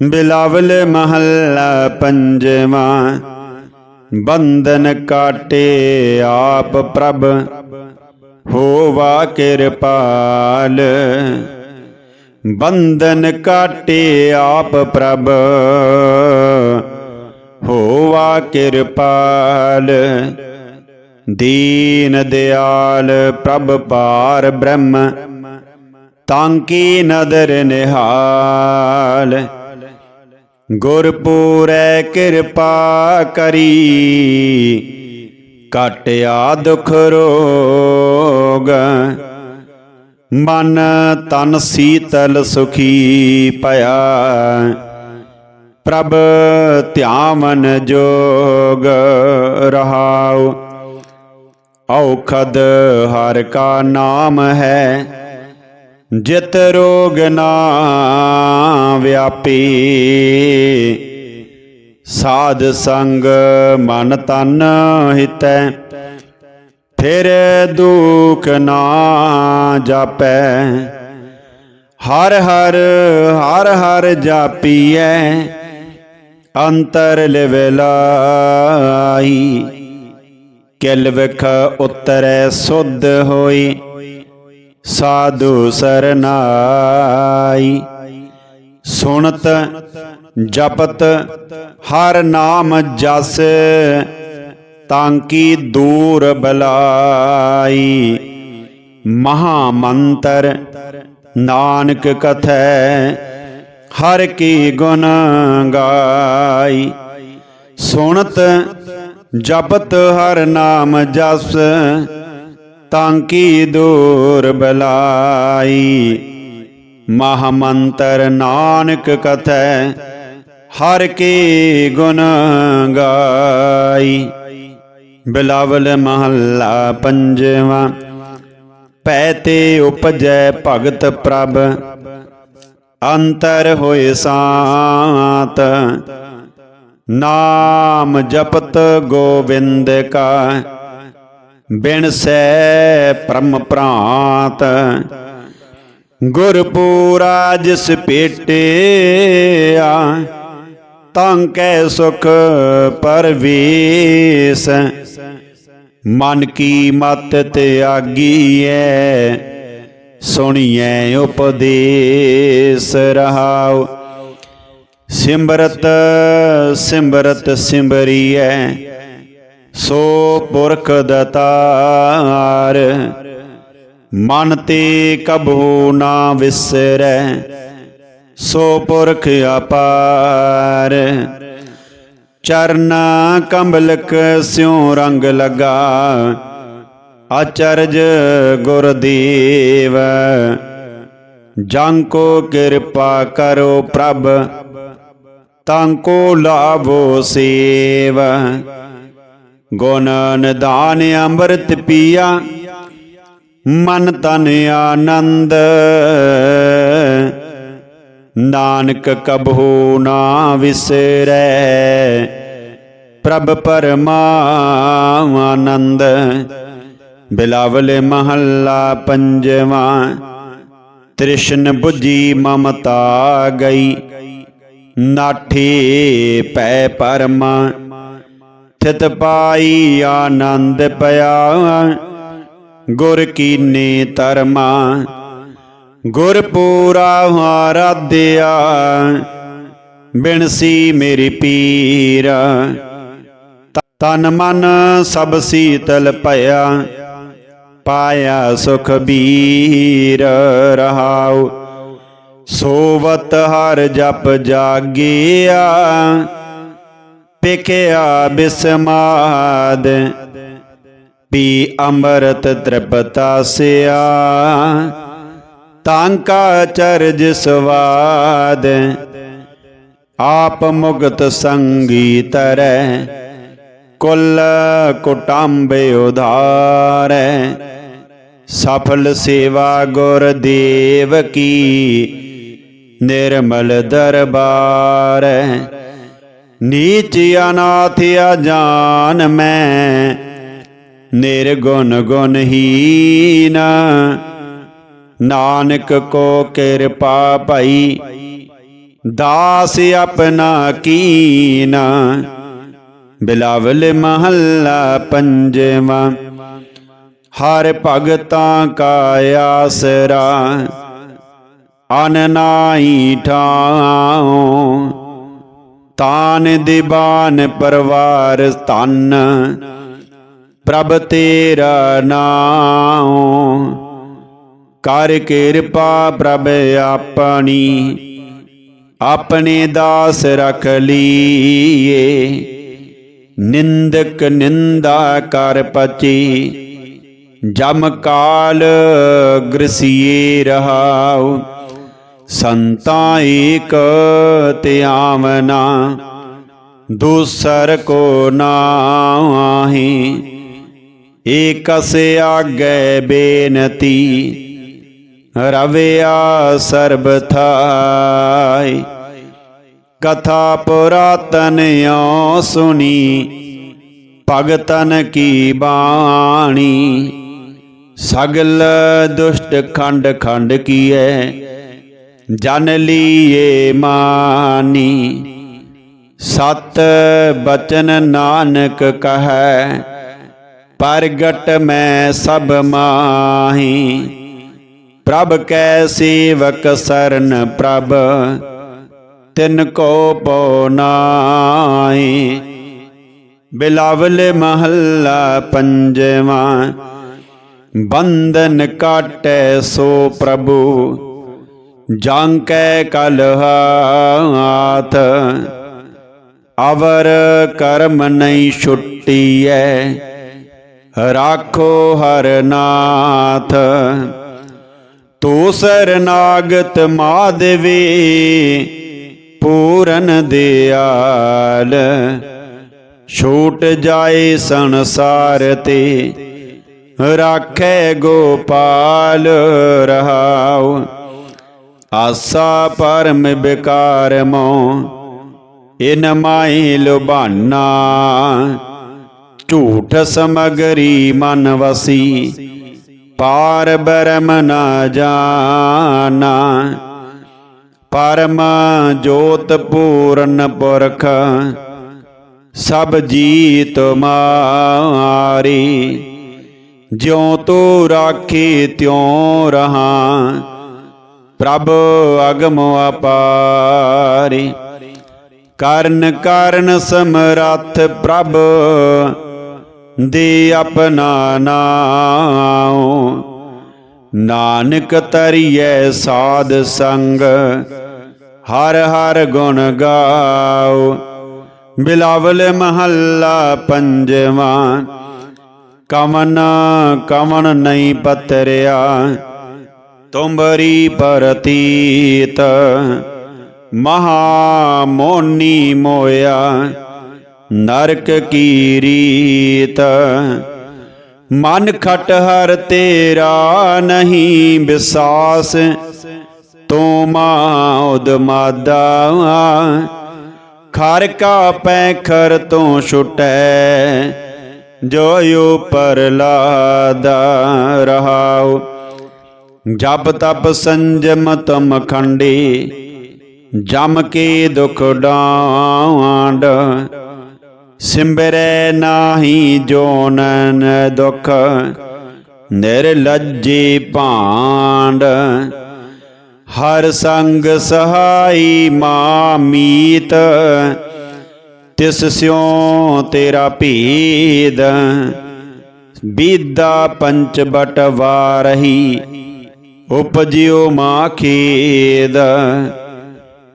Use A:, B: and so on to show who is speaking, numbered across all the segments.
A: ਬਿਲਾਵਲ ਮਹੱਲਾ ਪੰਜਵਾਂ, ਬੰਧਨ ਕਾਟੇ ਆਪ ਪ੍ਰਭ, ਹੋਵਾ ਕਿਰਪਾਲ ਬੰਧਨ ਕਾਟੇ ਆਪ ਪ੍ਰਭ, ਹੋਵਾ ਕਿਰਪਾਲ ਦੀਨ ਦਿਆਲ ਪ੍ਰਭ ਪਾਰ ਬ੍ਰਹਮ ਤਾਂਕੀ ਨਦਰ ਨਿਹਾਲ। ਗੁਰਪੂਰੈ ਕਿਰਪਾ ਕਰੀ। ਕਾਟਿਆ ਦੁਖ ਰੋਗ। ਮਨ ਤਨ ਸੀਤਲ ਸੁਖੀ ਭਇਆ ਪ੍ਰਭ ਧਿਆਵਨ ਜੋਗ ਰਹਾਉ। ਔਖਦ ਹਰ ਕਾ ਨਾਮ ਹੈ। ਜਿਤ ਰੋਗ ਨਾ ਵਿਆਪੀ। ਸਾਧ ਸੰਗ ਮਨ ਤਨ ਹਿਤੈ। ਫਿਰ ਦੁਖ ਨਾ ਜਾਪੈ। ਹਰ ਹਰ ਹਰ ਹਰ ਜਾਪੀਐ। ਅੰਤਰ ਲਿਵਲਾਈ ਕਿਲ ਵਿਖ ਉਤਰੈ ਸੁਧ ਹੋਈ। ਸਾਧੂ ਸਰਨਾਈ ਸੁਣਤ, ਜਪਤ, ਹਰ ਨਾਮ ਜਸ, ਤਾਂ ਕੀ ਦੂਰ ਬਲਾਈ। ਮਹਾ ਮੰਤਰ ਨਾਨਕ ਕਥੈ, ਹਰ ਕੀ ਗੁਣ ਗਾਈ। ਸੁਣਤ, ਜਪਤ, ਹਰ ਨਾਮ ਜਸ, ਤਾਂ ਕੀ ਦੂਰ ਬਲਾਈ। ਮਹਾਮੰਤਰ ਨਾਨਕ ਕਥੈ, ਹਰ ਕੀ ਗੁਣ ਗਾਈ। ਬਿਲਾਵਲ ਮਹੱਲਾ ਪੰਜਵਾ, ਪੈ ਤੇ ਉਪਜੈ ਭਗਤ ਪ੍ਰਭ, ਅੰਤਰ ਹੋਏ ਸਾਤ। ਨਾਮ ਜਪਤ ਗੋਬਿੰਦ ਕਾ, ਬਿਨ ਸੈ ਪਰਮ ਪ੍ਰਾਤ। ਗੁਰਪੂਰਾ ਜਿਸ ਭੇਟਿਆ ਤਾਂ ਕੈ ਸੁਖ ਪਰਵੇਸ। ਮਨ ਕੀ ਮਤ ਤਿਆਗੀਐ ਸੁਣੀਐ ਉਪਦੇਸ ਰਹਾਉ। ਸਿਮਰਤ ਸਿਮਰਤ ਸਿਮਰੀਐ, ਸੋ ਪੁਰਖ ਦਤਾਰ। ਮਨ ਤੇ ਕਬਹੂ ਨਾ ਵਿਸਰੈ, ਸੋ ਪੁਰਖ ਅਪਾਰ। ਚਰਨਾ ਕੰਬਲਕ ਸਿਉ ਰੰਗ ਲਗਾ, ਅਚਰਜ ਗੁਰਦੇਵ। ਜੰ ਕੋ ਕਿਰਪਾ ਕਰੋ ਪ੍ਰਭ, ਤਾਂ ਕੋ ਲਾਭੋ ਸੇਵ। ਗੁਣ ਨਿਦਾਨ ਅੰਮ੍ਰਿਤ ਪੀਆ ਮਨ ਤਨ ਆਨੰਦ। ਨਾਨਕ ਕਬਹੂ ਨਾ ਵਿਸਰੈ, ਪ੍ਰਭ ਪਰਮਾਨੰਦ ਬਿਲਾਵਲ ਮਹੱਲਾ ਪੰਜਵਾਂ, ਤ੍ਰਿਸ਼ਨ 부ਜੀ ਮਮਤਾ ਗਈ। ਨਾਠੀ ਪੈ ਪਰਮਾ, ਥਿਤ ਪਾਈ ਆਨੰਦ ਪਿਆ। ਗੁਰ ਕੀਨੇ ਧਰਮਾ, ਗੁਰ ਪੂਰਾ ਆਰਾਧਿਆ ਬਿਨਸੀ ਮੇਰੀ ਪੀਰ, ਤਨ ਮਨ ਸਭ ਸੀਤਲ ਭਇਆ, ਪਾਇਆ ਸੁਖ ਬੀਰ ਰਹਾਉ। ਸੋਵਤ ਹਰ ਜਪ ਜਾਗਿਆ ਪਿਕਿਆ ਬਿਸਮਾਦ ਪੀ ਅੰਮ੍ਰਿਤ ਤ੍ਰਿਪਤਾ ਸਿਆ। ਤਾਂਕਾ ਚਰਜ ਸਵਾਦ, ਆਪ ਮੁਗਤ ਸੰਗੀ ਤਰੈ। ਕੁਲ ਕੁਟੰਬੇ ਉਧਾਰੈ। ਸਫਲ ਸੇਵਾ ਗੁਰ ਦੇਵ ਕੀ, ਨਿਰਮਲ ਦਰਬਾਰ। ਨੀਚ ਅਨਾਥ ਅਜਾਨ ਮੈਂ ਨਿਰਗੁਣ ਗੁਣਹੀਨ। ਨਾਨਕ ਕੋ ਕਿਰਪਾ ਭਈ, ਦਾਸ ਆਪਣਾ ਕੀਨਾ। ਬਿਲਾਵਲ ਮਹੱਲਾ ਪੰਜਵਾਂ, ਹਰ ਭਗਤਾਂ ਕਾ ਆਸਰਾ। ਅਨ ਨਾਹੀ ਠਾਉ, ਤਾਨ ਦੀਵਾਨ ਪਰਵਾਰ ਤਨ ਪ੍ਰਭ ਤੇਰਾ ਨਾਉ। ਕਰ ਕਿਰਪਾ ਪ੍ਰਭ ਆਪਣੀ, ਆਪਣੇ ਦਾਸ ਰਖ ਲੀਏ। ਨਿੰਦਕ ਨਿੰਦਾ ਕਰ ਪਚੀ, ਜਮ ਕਾਲ ਗ੍ਰਸੀਏ ਰਹਾਉ। ਸੰਤਾ ਏਕ ਧਿਆਵਨਾ ਦੂਸਰ ਕੋ ਨਾਹੀ ਏਕਸ ਆਗੇ ਬੇਨਤੀ ਰਵਿਆ ਸਰਬ ਥਾਈ। ਕਥਾ ਪੁਰਾਤਨ ਓ ਸੁਣੀ, ਭਗਤਨ ਕੀ ਬਾਣੀ। ਸਗਲ ਦੁਸ਼ਟ ਖੰਡ ਖੰਡ ਕੀਐ, ਜਨ ਲੀਏ ਮਾਨੀ। ਸਤ ਬਚਨ ਨਾਨਕ ਕਹੈ ਪ੍ਰਗਟ ਮੈਂ ਸਭ ਮਾਹੀ। ਪ੍ਰਭ ਕੈ ਸੇਵਕ ਸਰਨ ਪ੍ਰਭ, ਤਿਨ ਕੋ ਪਉ ਨਾਹੀ। ਬਿਲਾਵਲ ਮਹੱਲਾ ਪੰਜਵਾਂ, ਬੰਧਨ ਕਾਟੈ ਸੋ ਪ੍ਰਭੂ। ਜਾਂ ਕੈ ਕਲ ਹਾਥ, ਅਵਰ ਕਰਮ ਨਹੀਂ ਛੁੱਟੀਐ। ਰਾਖੋ ਹਰਨਾਥ ਤੂੰ ਤੂ ਸਰਨਾਗਤ ਮਾਦਵੇ ਪੂਰਨ ਦਿਆਲ। ਛੋਟ ਜਾਏ ਸੰਸਾਰ ਤੇ ਰਾਖੇ ਗੋਪਾਲ ਰਹਾਉ। ਆਸਾ ਪਰਮ ਬਿਕਾਰ ਮੋ ਇਨ ਮਾਈ ਲੁਬਾਨਾ ਝੂਠ ਸਮਗਰੀ ਮਨ ਵਸੀ, ਪਾਰ ਬਰਮ ਨਾ ਜਾਣਾ। ਪਰਮ ਜੋਤ ਪੂਰਨ ਪੁਰਖ, ਸਭ ਜੀ ਤੁਮਾਰੀ ਜਿਉ ਤੂੰ ਰਾਖੀ ਤਿਉ ਰਹਾ, ਪ੍ਰਭ ਅਗਮ ਅਪਾਰੀ। ਕਰਨ ਕਾਰਨ ਸਮਰੱਥ ਪ੍ਰਭ ਦੇ ਆਪਣਾ ਨਾਉ। ਨਾਨਕ ਤਰੀਐ ਸਾਧ ਸੰਗ, ਹਰ ਹਰ ਗੁਣ ਗਾਉ। ਬਿਲਾਵਲ ਮਹੱਲਾ ਪੰਜਵਾਂ, ਕਮਨ ਕਮਨ ਨਹੀਂ ਪਤਰਿਆ ਤੁੰਬਰੀ ਪਰਤੀਤ। ਮਹਾ ਮੋਨੀ ਮੋਇਆ ਨਰਕ ਕੀ ਰੀਤ? ਮਨ ਖਟ ਹਰ ਤੇਰਾ ਨਹੀਂ ਵਿਸਾਸ ਤੂੰ ਮਾਉਦ ਮਾਦਾ। ਖਰ ਕਾ ਪੈਖਰ ਤੋਂ ਛੁਟੈ, ਜੋ ਉਪਰ ਲਾਦਾ ਰਹਾਉ। ਜਪ ਤਪ ਸੰਜਮ ਤਮ ਖੰਡੀ, ਜਮ ਕੇ ਦੁਖ ਡਾਂਡ। ਸਿਮਰੈ ਨਾਹੀ ਜੋਨਨ ਦੁਖ, ਨਿਰਲੱਜੀ ਭਾਂਡ। ਹਰ ਸੰਗ ਸਹਾਈ ਮਾਮੀਤ, ਤਿਸ ਸਿਉ ਤੇਰਾ ਭੀਦ। ਬੀਦਾ ਪੰਚ ਬਟ ਵਾਰਹੀ ਉਪਜਿਓ ਮਾਖੇਦ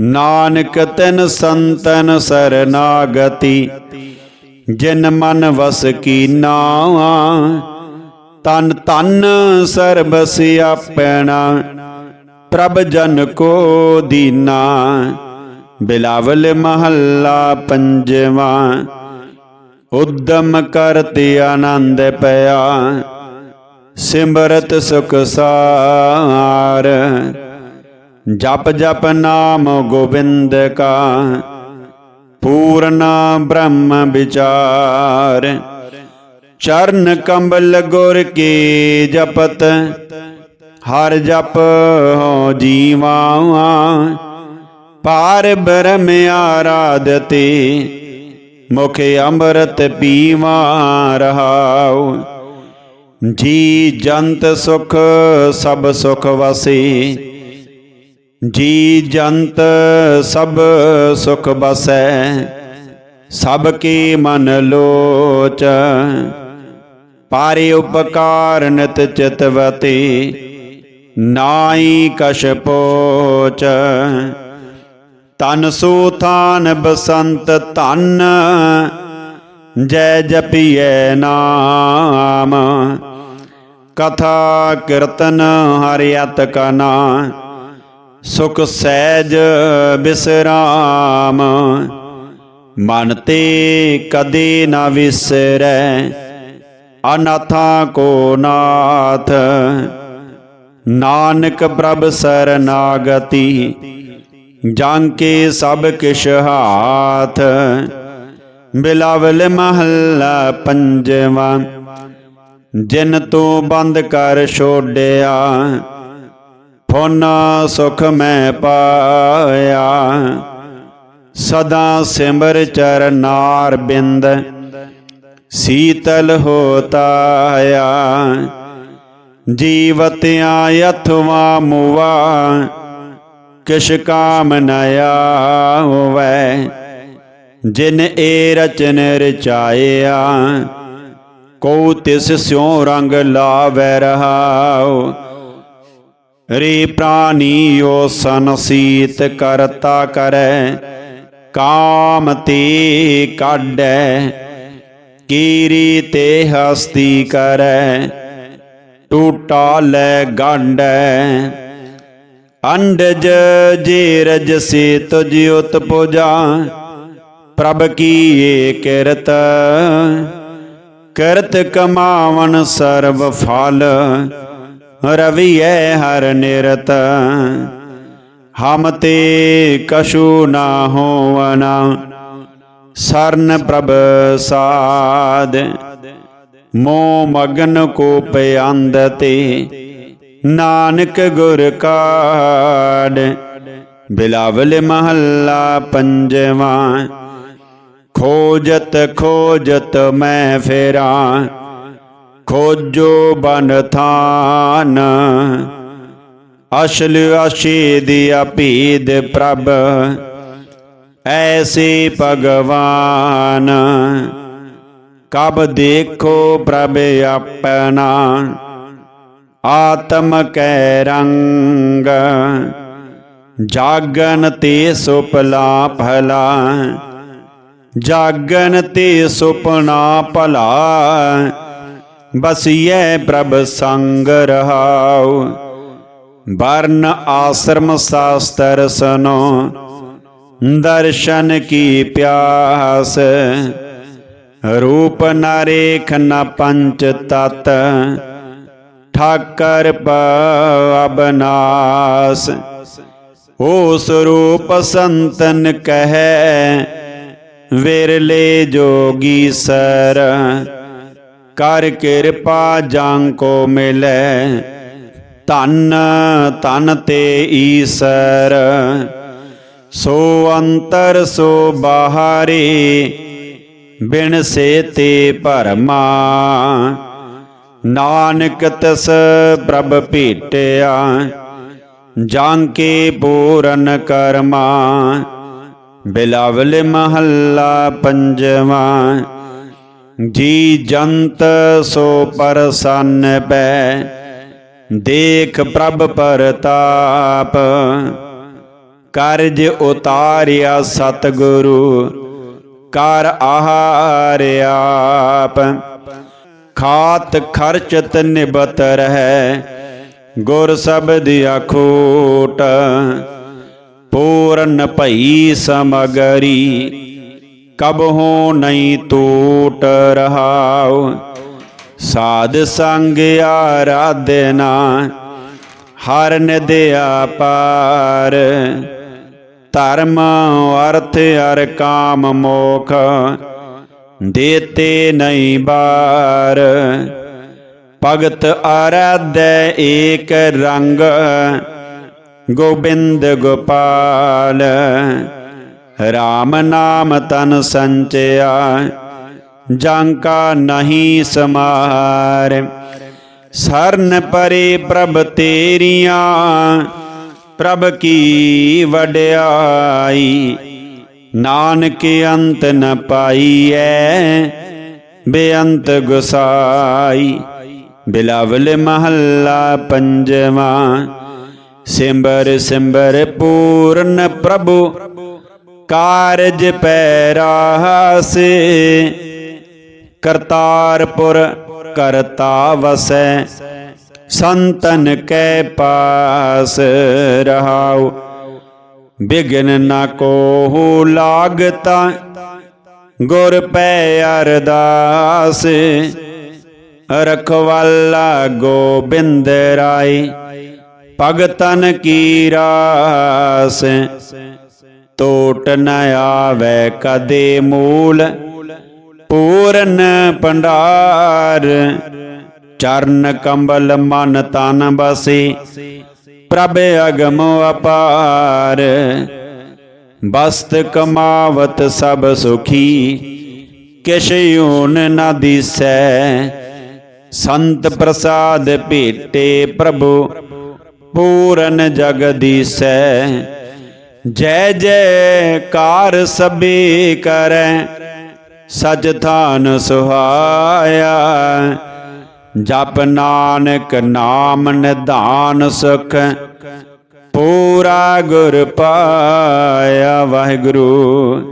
A: ਨਾਨਕ ਤਨ ਸੰਤਨ ਸਰਨਾਗਤੀ, ਜਿਨ ਮਨ ਵਸ ਕੀਨਾ ਤਨ ਤਨ ਸਰਬ ਸਿਆਪਣਾ ਪ੍ਰਭ ਜਨ ਕੋ ਦੀਨਾ। ਬਿਲਾਵਲ ਮਹੱਲਾ ਪੰਜਵਾਂ, ਉਦਮ ਕਰਤੇ ਆਨੰਦ ਪਿਆ, ਸਿਮਰਤ ਸੁਖ ਸਾਰ। ਜਪ ਜਪ ਨਾਮ ਗੋਬਿੰਦ ਕਾ, ਪੂਰਨ ਬ੍ਰਹਮ ਵਿਚਾਰ। ਚਰਨ ਕੰਬਲ ਗੁਰ ਕੇ ਜਪਤ, ਹਰ ਜਪ ਹੋ ਜੀਵਾ। ਪਾਰ ਬ੍ਰਹਮ ਆਰਾਧਤੇ, ਮੁਖ ਅੰਮ੍ਰਿਤ ਪੀਵਾ ਰਹਾਉ। ਜੀ ਜੰਤ ਸੁਖ ਸਭ ਸੁਖ ਵਸੇ ਜੀ ਜੰਤ ਸਭ ਸੁਖ ਬਸੈ, ਸਭ ਕੀ ਮਨ ਲੋਚ। ਪਾਰਿ ਉਪਕਾਰ ਨਿਤ ਚਿਤਵਤੀ ਨਾਈ ਕਛ ਪੋਚ। ਤਨ ਸੋ ਥਾਨ ਬਸੰਤ ਧਨ, ਜੈ ਜਪੀਐ ਨਾਮ। ਕਥਾ ਕੀਰਤਨ ਹਰਿਅਤ ਕਨਾ ਸੁਖ ਸਹਿਜ ਬਿਸਰਾਮ। ਮਨ ਤੇ ਕਦੇ ਨਾ ਵਿਸਰੈ, ਅਨਾਥਾ ਕੋ ਨਾਥ। ਨਾਨਕ ਪ੍ਰਭ ਸਰਨਾਗਤੀ ਜਾਂ ਕੇ ਸਭ ਕਿਛ ਹਾਥ। ਬਿਲਾਵਲ ਮਹੱਲਾ ਪੰਜਵਾਂ, ਜਿਨ ਤੂੰ ਬੰਦ ਕਰ ਛੋੜਿਆ ਫੁਨ ਸੁਖ ਮੈਂ ਪਾਇਆ। ਸਦਾ ਸਿਮਰ ਚਰਨਾਰ ਬਿੰਦ, ਸੀਤਲ ਹੋਤਾਇਆ। ਜੀਵਤਿਆਂ ਯਥਵਾ ਮੁਵਾ, ਕਿਛ ਕਾਮ ਨ ਆਵੈ। ਜਿਨ ਏ ਰਚਨ ਰਚਾਇਆ ਕੋ ਤਿਸ ਸਿਉ ਰੰਗ ਲਾਵੈ ਰਹਾਉ। ਰੇ ਪ੍ਰਾਨੀਓ ਸੰਸੀਤ ਕਰਤਾ ਕਰੈ, ਕਾਮ ਤੇ ਕਾਢੈ, ਕੀਰੀ ਤੇ ਹਸਤੀ ਕਰੈ, ਟੂਟਾ ਲੈ ਗਾਂਡੈ। ਅੰਡਜ ਜੇ ਰਜ ਸੇ ਤੁਜ ਉਤ ਪੁਜਾ, ਪ੍ਰਭ ਕੀਏ ਕਿਰਤ, ਕਰਤ ਕਮਾਵਨ ਸਰਬ ਫਲ। ਰਵੀਐ ਹਰ ਨਿਰਤ। ਹਮ ਤੇ ਕਸ਼ੂ ਨਾ ਹੋਵਨਾ ਸਰਨ ਪ੍ਰਭ ਸਾਧ। ਮੋ ਮਗਨ ਕੋ ਪਿਆੰਦ ਤੇ। ਨਾਨਕ ਗੁਰ ਕਾੜ ਬਿਲਾਵਲ ਮਹੱਲਾ ਪੰਜਵਾਂ। ਖੋਜਤ ਖੋਜਤ ਮੈਂ ਫੇਰਾਂ। ਖੋਜੋ ਬਨ ਥਾਨ ਅਸਲ ਅਸ਼ੀਦ ਅਪੀਦ ਪ੍ਰਭ ਐਸੇ ਭਗਵਾਨ ਕਬ ਦੇਖੋ ਪ੍ਰਭ ਆਪਣਾ ਆਤਮ ਕੈ ਰੰਗ ਜਾਗਨ ਤੇ ਸੁਪਲਾ ਭਲਾ ਜਾਗਨ ਤੇ ਸੁਪਨਾ ਭਲਾ ਬਸੀਐ ਪ੍ਰਭ ਸੰਗ ਰਹਾਉ ਵਰਨ ਆਸ਼ਰਮ ਸ਼ਾਸਤਰ ਸਨੋ ਦਰਸ਼ਨ ਕੀ ਪਿਆਸ ਰੂਪ ਨਰੇਖ ਨ ਪੰਚ ਤਤ ਠਾਕਰ ਪਵਨਾਸ ਹੋ ਸਰੂਪ ਸੰਤਨ ਕਹੈ ਵਿਰਲੇ ਜੋਗੀ ਸਰ ਕਰ ਕਿਰਪਾ ਜਾਂ ਕੋ ਮਿਲੈ। ਧਨ ਧਨ ਤੇ ਈਸਰ। ਸੋ ਅੰਤਰ, ਸੋ ਬਾਹਰੇ। ਬਿਨ ਸੇ ਤੇ ਭਰਮਾ। ਨਾਨਕ ਤਸ ਪ੍ਰਭ ਭੇਟਿਆ। ਜਾਂ ਕੇ ਪੂਰਨ ਕਰਮਾ। ਬਿਲਾਵਲ ਮਹੱਲਾ ਪੰਜਵਾਂ। ਜੀ ਜੰਤ ਸੋ ਪਰਸੰਨ ਪੈ, ਦੇਖ ਪ੍ਰਭ ਪਰਤਾਪ। ਕਰਜ ਉਤਾਰਿਆ ਸਤਿਗੁਰੂ, ਕਰ ਆਹਾਰ ਆਪ। ਖਾਤ ਖਰਚਤ ਨਿਬਤ ਰਹਿ, ਗੁਰ ਸਬਦ ਅਖੋਟ। ਪੂਰਨ ਭਈ ਸਮਗਰੀ ਕਬ ਹੋ ਨਹੀਂ ਟੂਟ ਰਹਾਉ? ਸਾਧ ਸੰਗ ਆਰਾਧਨਾ ਹਰ ਨਿਦਿਆ ਪਾਰ ਧਰਮ, ਅਰਥ ਅਰ ਕਾਮ, ਮੋਖ ਦੇਤੇ ਨਹੀਂ ਬਾਰ। ਭਗਤ ਆਰਾਧੈ ਏਕ ਰੰਗ, ਗੋਬਿੰਦ ਗੋਪਾਲ। RAM ਨਾਮ ਤਨ ਸੰਚਿਆ ਜਾਂਕਾ ਨਹੀਂ ਸਮਾਰ। ਸਰਨ ਪਰੇ ਪ੍ਰਭ ਤੇਰੀਆਂ, ਪ੍ਰਭ ਕੀ ਵਡਿਆਈ। ਨਾਨਕ ਅੰਤ ਨ ਪਾਈਐ, ਬੇਅੰਤ ਗੁਸਾਈ। ਬਿਲਾਵਲ ਮਹੱਲਾ ਪੰਜਵਾ ਸਿੰਬਰ ਸਿੰਬਰ ਪੂਰਨ ਪ੍ਰਭੂ। ਕਾਰਜ ਪੈ ਰਾਸੇ ਕਰਤਾਰਪੁਰ ਕਰਤਾ ਵਸੈ, ਸੰਤਨ ਕੈ ਪਾਸ ਰਹਾਉ। ਬਿਗਨ ਨਾ ਕੋ ਲਾਗਤਾ, ਗੁਰ ਪੈ ਅਰਦਾਸ। ਰਖਵਾਲਾ ਗੋਬਿੰਦ ਰਾਏ, ਭਗਤਨ ਕੀ ਰਾਸ। ਟੋਟ ਨ ਆਵੇ ਕਦੇ ਮੂਲ, ਪੂਰਨ ਭੰਡਾਰ। ਚਰਨ ਕੰਬਲ ਮਨ ਤਨ ਬਸੇ, ਪ੍ਰਭ ਅਗਮ ਅਪਾਰ। ਬਸਤ ਕਮਾਵਤ ਸਭ ਸੁਖੀ, ਕਿਛ ਯੂਨ ਨਾ ਦਿਸੈ। ਸੰਤ ਪ੍ਰਸਾਦ ਭੇਟੇ ਪ੍ਰਭੂ, ਪੂਰਨ ਜਗਦੀਸੈ ਜੈ ਜੈ ਜੈਕਾਰ ਸਭੇ ਕਰੈ, ਸਚ ਥਾਨ ਸੁਹਾਇਆ। ਜਪ ਨਾਨਕ ਨਾਮ ਨਿਧਾਨ ਸੁਖ, ਪੂਰਾ ਗੁਰ ਪਾਇਆ। ਵਾਹਿਗੁਰੂ